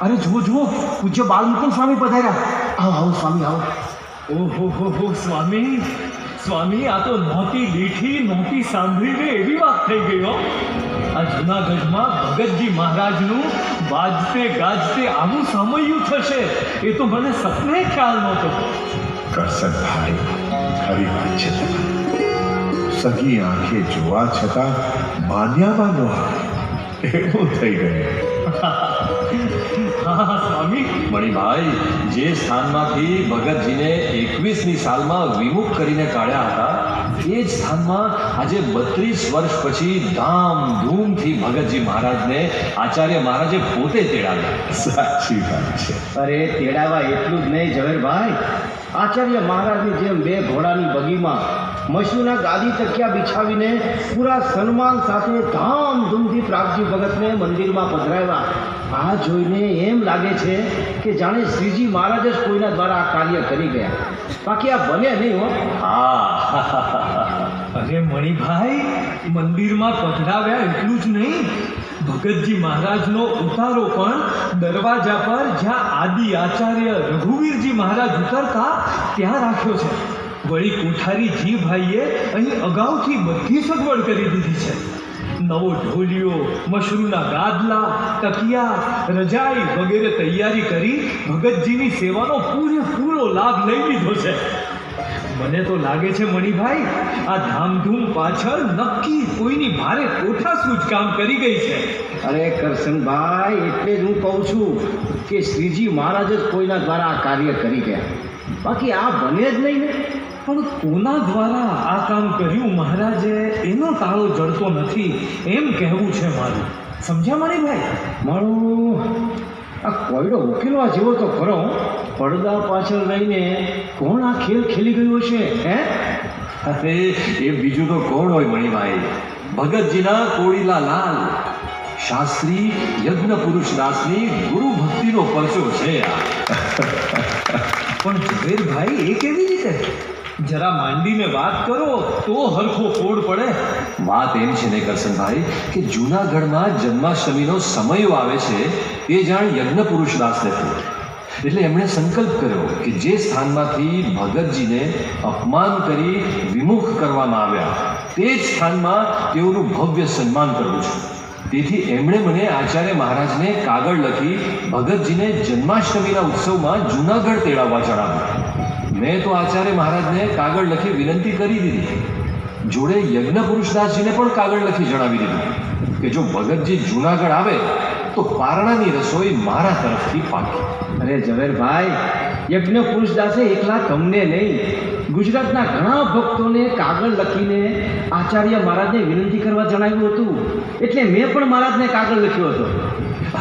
અરે જુઓ જુઓ પૂજ્ય બાલમુકુંદ સ્વામી પધાર્યા. આવો આવો સ્વામી આવો. ઓહો હો હો સ્વામી સ્વામી આ તો નહોતી લીઠી નહોતી સાંભળીને એવી વાત થઈ ગઈ હો. આ જૂનાગઢમાં ભગતજી મહારાજનું વાજતે ગાજતે આવું સમયું થશે. એ તો મને સપને ખ્યાલ નહોતો. કરસનભાઈ ખરી વાત છે સગી આંખે જોવા છતાં માન્યામાં ન આવે એવું થઈ ગયું. સ્વામી. મણિભાઈ જે સ્થાનમાંથી ભગતજીને એકવીસમી સાલમાં વિમુખ કરીને કાઢ્યા હતા એ જ સ્થાનમાં આજે બત્રીસ વર્ષ પછી ધામધૂમથી ભગતજી મહારાજને આચાર્ય મહારાજે પોતે તેડાવ્યા. સાચી વાત છે. અરે તેડાવા એટલું જ નહીં ઝવેરભાઈ. આચાર્ય મહારાજની જેમ બે ઘોડાની બગીમાં મશુના ગાદી તકિયા બિછાવીને પૂરા સન્માન સાથે ધામધૂમથી પ્રાગજી ભગતને મંદિરમાં પધરાવ્યા. આ જોઈને એમ લાગે છે કે જાણે શ્રીજી મહારાજ જ કોઈના દ્વારા આ કાર્ય કરી ગયા. બાકી આ બને નહીં હો. હા. અરે મણિભાઈ, મંદિરમાં પધરાવ્યા એટલું જ નહીં. ભગતજી મહારાજનો ઉતારો પણ દરવાજા પર જ્યાં આદિ આચાર્ય રઘુવીરજી મહારાજ ઉતરતા ત્યાં રાખ્યો છે. વળી કોઠારી જીભાઈએ અહીં અગાઉથી બધી સગવડ કરી દીધી છે. નવો ઢોલિયો, મશરૂના ગાદલા, તકિયા, રજાઈ વગેરે તૈયારી કરી ભગતજીની સેવાનો પૂરેપૂરો લાભ લઈ લીધો છે. મને તો લાગે છે મણિભાઈ આ ધામધૂમ પાછળ નક્કી કોઈની ભારે કોઠાસૂઝ કામ કરી ગઈ છે. અરે કરશનભાઈ એટલે જ હું કહું છું કે શ્રીજી મહારાજ જ કોઈના દ્વારા આ કાર્ય કરી ગયા. બાકી આ બને જ નહીં ને. પણ કોના દ્વારા આ કામ કર્યું મહારાજે? એનો તાળો જડતો નથી. એમ કહેવું છે મારું. સમજ્યા મણિભાઈ? મારું આ કોયડો ઉકેલવા જેવો તો ખરો, પડદા પાછળ રહીને કોણ આ ખેલ ખેલી ગયો છે હે? અરે એ બીજું તો કોણ હોય મણિભાઈ? ભગતજીના કોળીલા લાલ. શાસ્ત્રી, યજ્ઞ પુરુષ દાસની ગુરુ ભક્તિનો પરચો છે પણ ઝવેરભાઈ, એ કેવી રીતે? જરા માંડીને વાત કરો, તો હરખો ફોડ પડે. વાત એમ છે ને કરશનભાઈ, કે જૂનાગઢમાં જન્માષ્ટમીનો સમય આવે છે એ જાણ યજ્ઞ પુરુષ દાસને થયો એટલે એમણે સંકલ્પ કર્યો કે જે સ્થાનમાંથી ભગતજીને અપમાન કરી વિમુખ કરવામાં આવ્યા, તે જ સ્થાનમાં તેઓનું ભવ્ય સન્માન કરવું છું. તેથી એમણે મને આચાર્ય મહારાજને કાગળ લખી ભગતજીને જન્માષ્ટમીના ઉત્સવમાં જૂનાગઢ તેડાવવા જણાવ્યું. મેં તો આચાર્ય મહારાજને કાગળ લખી વિનંતી કરી દીધી. જોડે યજ્ઞ પુરુષદાસજીને પણ કાગળ લખી જણાવી દીધું કે જો ભગતજી જૂનાગઢ આવે તો પારણાની રસોઈ મારા તરફથી પાકી. અરે ઝવેરભાઈ યજ્ઞ પુરુષદાસે એકલા તમને નહીં. ગુજરાતના ઘણા ભક્તોને કાગળ લખીને આચાર્ય મહારાજને વિનંતી કરવા જણાવ્યું હતું. એટલે મેં પણ મહારાજને કાગળ લખ્યો હતો.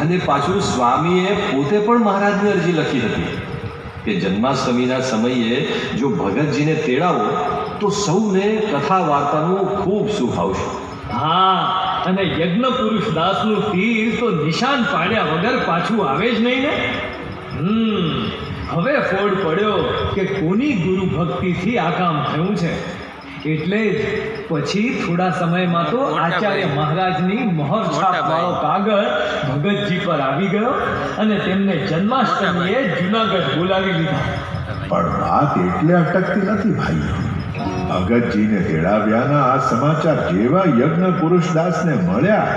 અને પાછું સ્વામીએ પોતે પણ મહારાજની અરજી લખી હતી કે જન્માષ્ટમીના સમયે જો ભગતજીને તેડાવો તો સૌને કથા વાર્તાનું ખૂબ સુખ આવશે. હા અને યજ્ઞ પુરુષ દાસનું તીર તો નિશાન પાડ્યા વગર પાછું આવે જ નહીં ને? હમ હવે ફોડ પડ્યો કે કોની ગુરુ ભક્તિથી આ કામ થયું છે? એટલે જ પછી થોડા સમયમાં તો આચાર્ય મહારાજની મહોર છાપવાળો કાગળ ભગતજી પર આવી ગયો અને તેમને જન્માષ્ટમીએ જુનાગઢ બોલાવી લીધા. પણ વાત એટલે અટકતી નથી ભાઈ. ભગતજીને તેડાવ્યાના આ સમાચાર જેવા યજ્ઞ પુરુષદાસને મળ્યા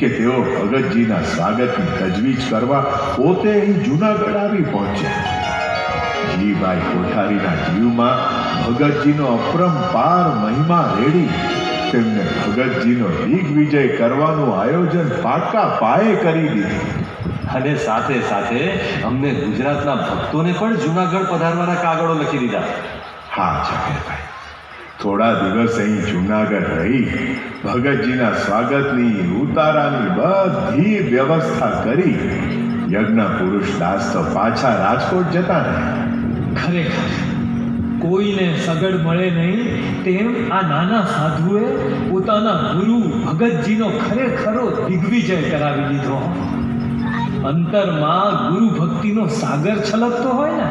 કે તેઓ ભગતજીના સ્વાગતની તજવીજ કરવા પોતે અહીં જૂનાગઢ આવી પહોંચ્યા. જીભાઈ કોઠારીના જીવમાં ભગતજીનો અપરંપાર મહિમા રેડી. તેમને ભગતજીનો દિગ્વિજય કરવાનું આયોજન પાકા પાયે કરી દીધું. અને સાથે સાથે અમને ગુજરાતના ભક્તોને પણ જૂનાગઢ પધારવાના કાગળો લખી દીધા. હા જગેરભાઈ થોડા દિવસ અહીં જૂનાગઢ રહી ભગતજીના સ્વાગતની ઉતારાની બધી વ્યવસ્થા કરી યજ્ઞ પુરુષ દાસ તો પાછા રાજકોટ જતા રહ્યા. ખરેખર, કોઈને સગડ મળે નહીં તેમ આ નાના સાધુએ પોતાના ગુરુ ભગતજીનો ખરેખરો દિગ્વિજય કરાવી લીધો અંતરમાં ગુરુ ભક્તિનો સાગર છલકતો હોય ને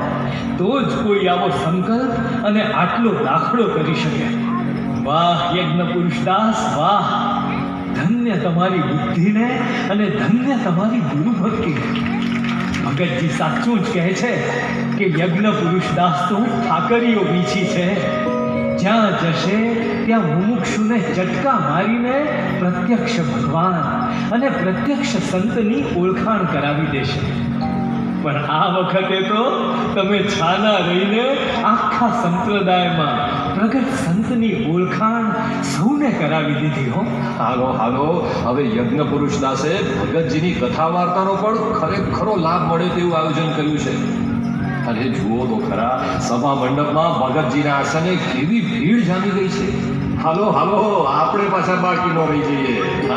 તો જ કોઈ આવો સંકલ્પ અને આટલો દાખલો કરી શકે. વાહ યજ્ઞ પુરુષદાસ વાહ. ધન્ય તમારી બુદ્ધિને અને ધન્ય તમારી ગુરુભક્તિને ભગતજી સાચું જ કહે છે કે યજ્ઞ પુરુષદાસ તો ઠાકરીઓ વીછી છે. જ્યાં જશે, ત્યાં મુમુક્ષુને ચટકા મારીને પ્રત્યક્ષ ભગવાન અને પ્રત્યક્ષ સંતની ઓળખાણ કરાવી દેશે. પણ આ વખતે તો તમે છાના રહીને આખા સંપ્રદાયમાં પ્રગટ સંતની ઓળખાણ સૌને કરાવી દીધી હો. હાલો હાલો. હવે યજ્ઞ પુરુષ દાસે ભગતજીની કથા વાર્તાનો પણ ખરેખરો લાભ મળે તેવું આયોજન કર્યું છે. અરે જુઓ તો ખરા સભા મંડપમાં ભગતજીના આસને કેવી ભીડ જામી ગઈ છે. હાલો હાલો. આપણે પાછા બાકી ન રહી જઈએ.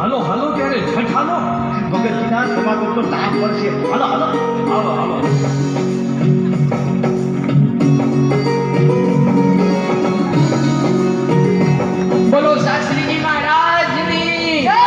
હાલો હાલો ત્યારે છઠ હાલો ભગતજીના સમાગમ તો લાભ મળશે. હાલો હાલો. આવો હાલો.